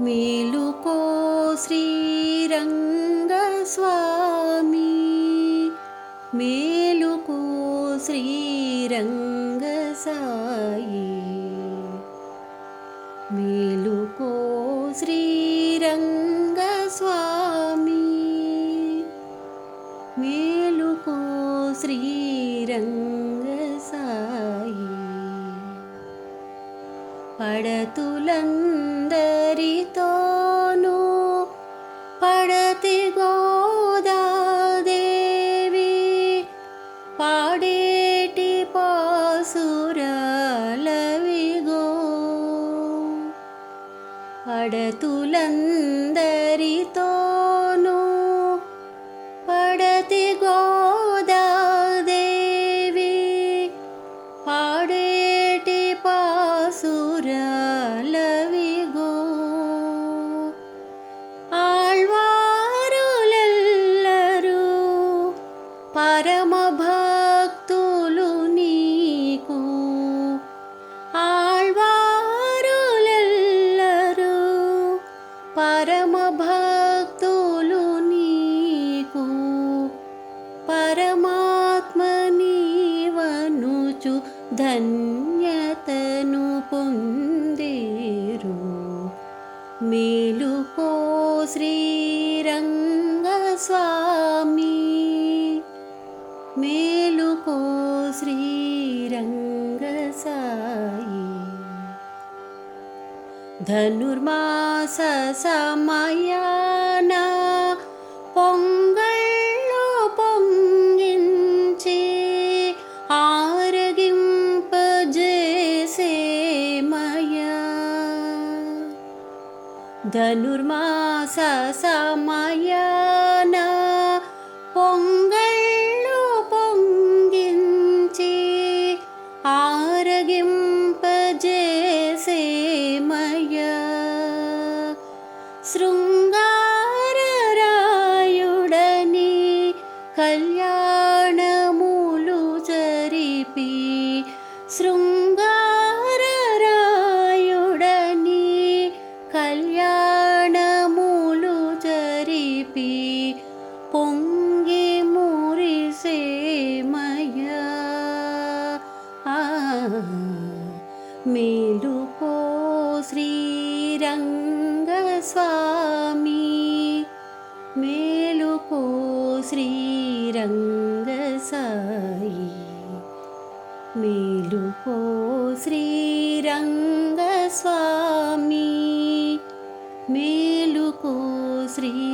मेलुको श्रीरङ्गस्वामी। मेलुको श्रीरङ्गसायि मेलुको श्रीरङ्गस्वामी। मेलुको श्रीरङ्ग పడతులందరితోనూ పడతి గోదాదేవి పాడేటి పాసురాలవిగో పడతులందరితోనూ పాసురాలవిగో ఆళ్వారులెల్లరూ పరమ భక్తులు నీకు ఆళ్వారులెల్లరూ పరమ భక్తులు నీకు పరమాత్మ నీవనుచు ధన్యతను श्रीरङ्गस्वामी। मेलुको श्रीरङ्गसायि धनुर्मास धनुर्मा पोङ्गल् ధనుర్మాస సమయాన పొంగళ్ళు పొంగించి ఆరగింపజేసేమయ శృంగారరాయుడని కళ్యాణ श्रीरङ्गस्वामी। मेलुको को मेलुको श्रीरङ्गस्वामी। मेलुको श्री